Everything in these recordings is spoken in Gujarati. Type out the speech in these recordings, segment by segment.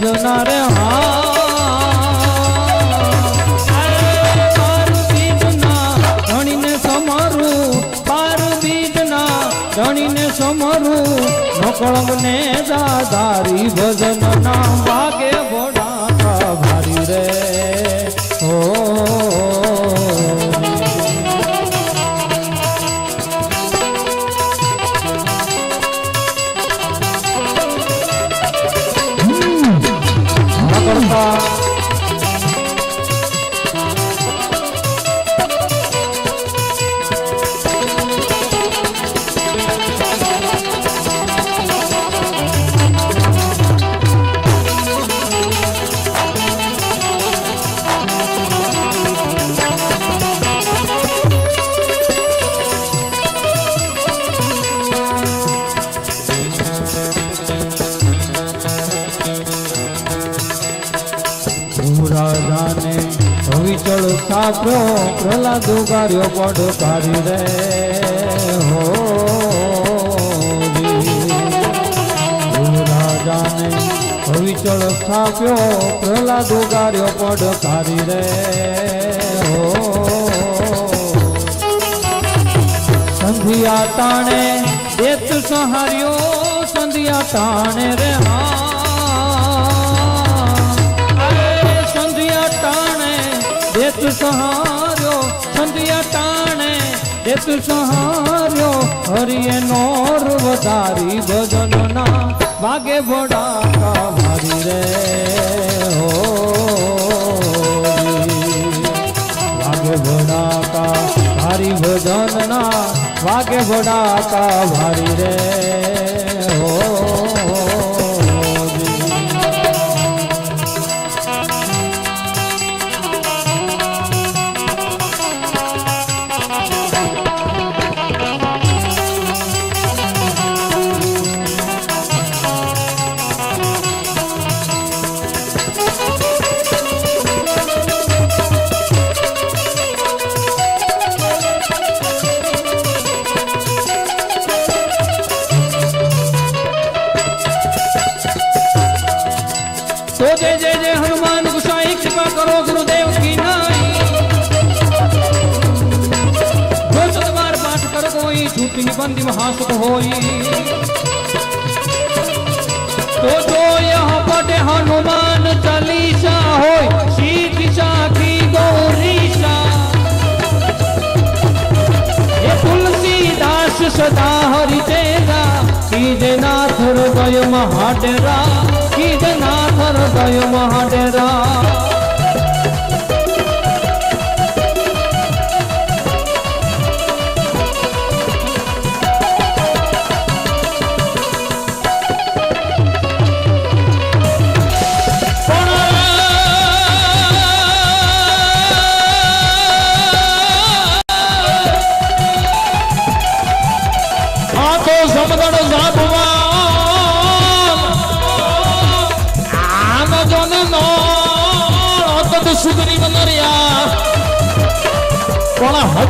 બીજના રે બીજના ધણીને સમરું નકળંગ ને દાદારી ભજન નામ વાગે ભોડા ભારી રે. સાપ્યો પ્રહલાદ ઉગાર્યો પડકારી રે. હો રાજાને વિચળ સ્થાપ્યો પ્રહલાદ ઉગાર્યો પડકારી રે. હો. સંધિયા તાણે દેત સહાર્યો, સંધિયા તાણે રે, હા. દેત સહાર્યો, હરિએ નોર વધારી ભજન ના વાગે ભોડા મારી રે, હો વાગે ભોડાકા ભારી ભજન ના વાગે ભોડાકા ભારી રે, હો बंदी महासुख होई। तो तो यहाँ पटे हनुमान चालीसा हो तुलसीदास सदा हरि तेरा कीजे नाथ हृदय महाडेरा कीजे नाथ हृदय महाडेरा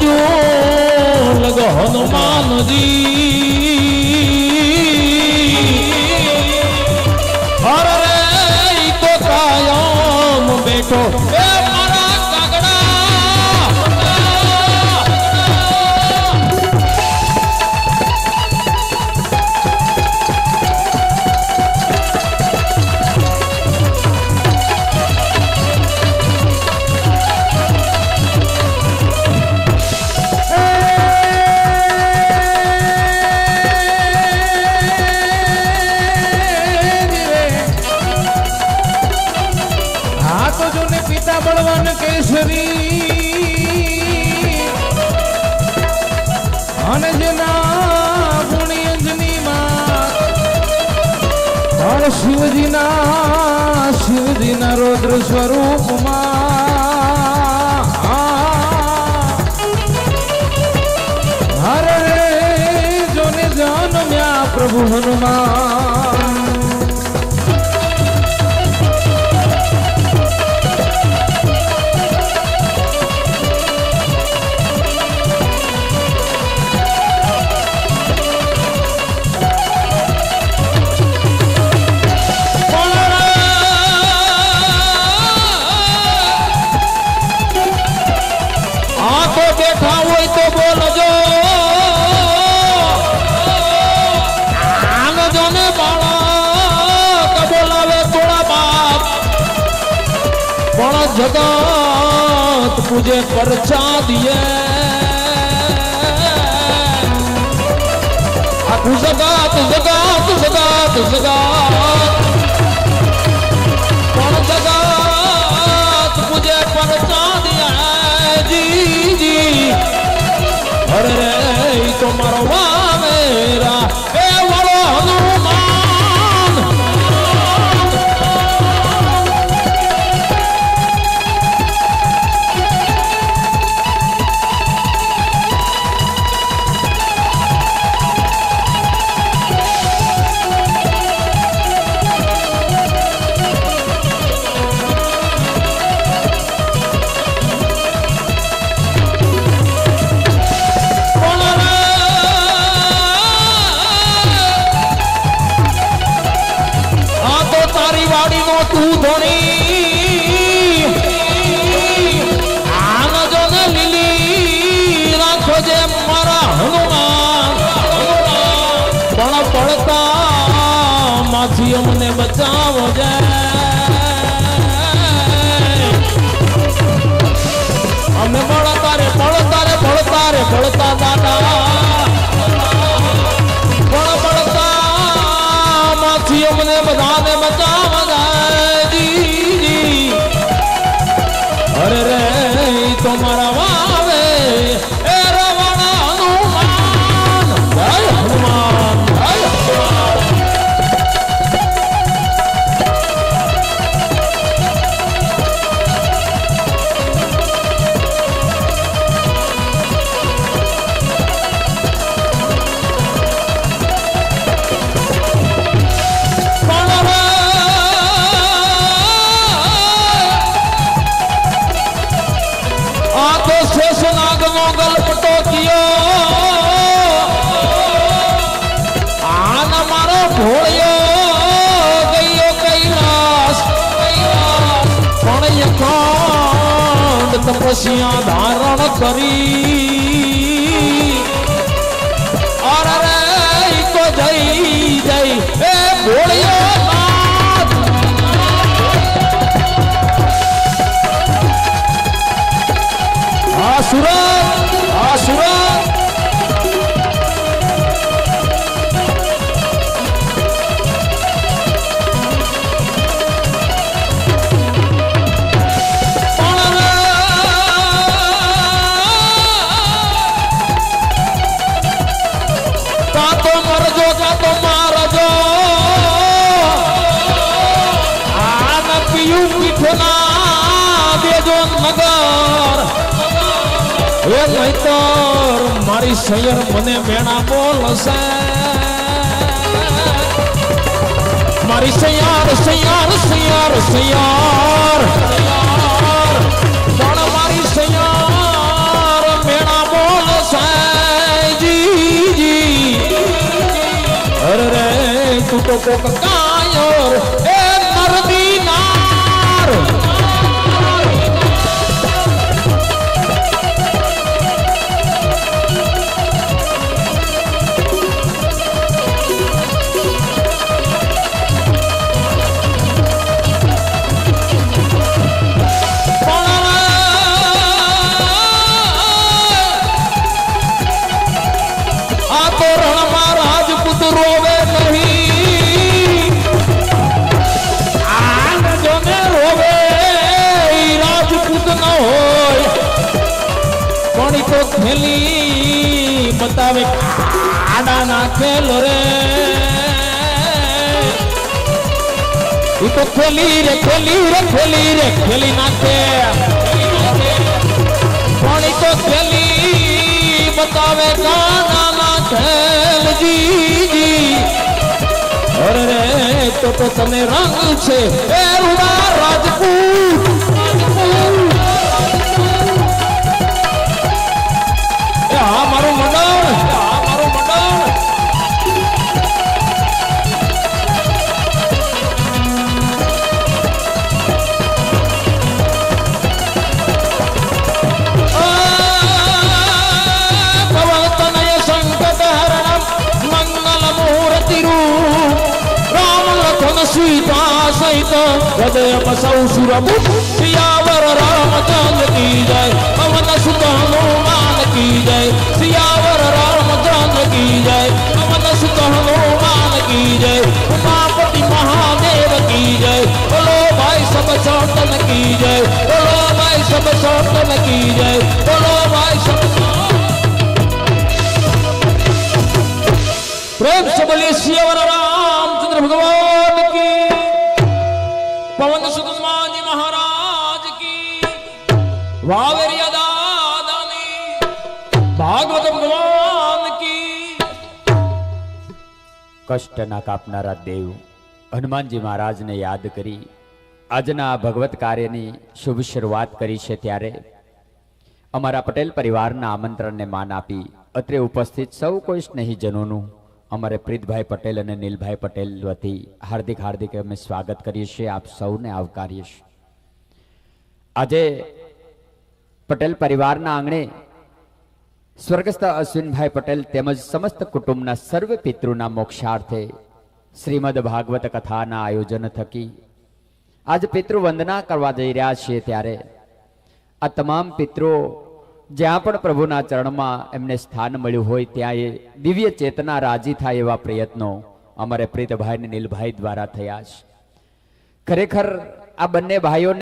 હજુ લગ હનુમાનજી. અરે રે ઈ તો કાયમ બેઠો. શિવજીના શિવજીના રૌદ્ર સ્વરૂપમાં. હરે જોને જન્મ્યા પ્રભુ હનુમાન. જગત પૂજે પરચાદીએ આખું જગત જગત જગત જગત. પણ જગત પૂજે પરચાદીએ જી જી. હરે તો મારો વાવેરા વાડીનો તું જો લીલી રાખો જે મારા હનુમાન પણ પડતા માંથી અમને બચાવો જાય અમે પડતા રે પડતા રે પડતા રે પડતા દાદા ભોળિયો ગયો કૈલાસ પણ એકાંત તપસ્યા ધારણ કરી. અરે જઈ જઈ એ ભોળિયો નહીતર મારી સૈયર મને મેણા બોલશે. મારી સૈયાર સૈયાર સૈયાર સૈયાર પણ મારી સૈયાર મેણા બોલશે. જી અરે તું તો કોક કાયર ઈ બતાવે. આડા નાખેલો રે. ઈ તો ખેલી રે ખેલી રે, ખોલી રે, ખેલી નાખે. પાણી તો ખેલી બતાવે, કાના ના ખેલ જી જી અરે તો તો તને રંગ છે. એ રાજપૂત. हृदय बसौ सुरमुखियावर राम जान की जय। पवन सुतहनुमान की जय। सियावर राम जान की जय। पवन सुतहनुमान की जय। उपापति महादेव की जय। बोलो भाई सब चौतन की जय। बोलो भाई सब चौतन की जय। बोलो भाई सब प्रेम सबलिए सियावर राम, चंद्र भगवान। પવન સુખમાજી મહારાજ કી. વાવરિયા દાદાની ભાગવત ભગવાન કી. કષ્ટના કાપનારા દેવ, હનુમાનજી મહારાજને યાદ કરી આજના ભગવત કાર્યની શુભ શરૂઆત કરી છે ત્યારે અમારા પટેલ પરિવારના આમંત્રણને માન આપી અત્રે ઉપસ્થિત સૌ કોઈ સ્નેહીજનોનું અમારે પ્રીતભાઈ પટેલ અને નીલભાઈ પટેલ વતી હાર્દિક હાર્દિક અમે સ્વાગત કરીએ છીએ. આપ સૌને આવકારીએ છીએ. આજે પટેલ પરિવારના આંગણે સ્વર્ગસ્થ અશ્વિનભાઈ પટેલ તેમજ સમસ્ત કુટુંબના સર્વ પિતૃના મોક્ષાર્થે શ્રીમદ ભાગવત કથાના આયોજન થકી આજે પિતૃ વંદના કરવા જઈ રહ્યા છીએ ત્યારે આ તમામ પિતૃઓ જ્યાં પણ પ્રભુના ચરણમાં એમને સ્થાન મળ્યું હોય ત્યાં એ દિવ્ય ચેતના રાજી થાય એવા પ્રયત્નો અમારે પ્રીતભાઈ અને નીલભાઈ દ્વારા થયા છે. ખરેખર આ બંને ભાઈઓને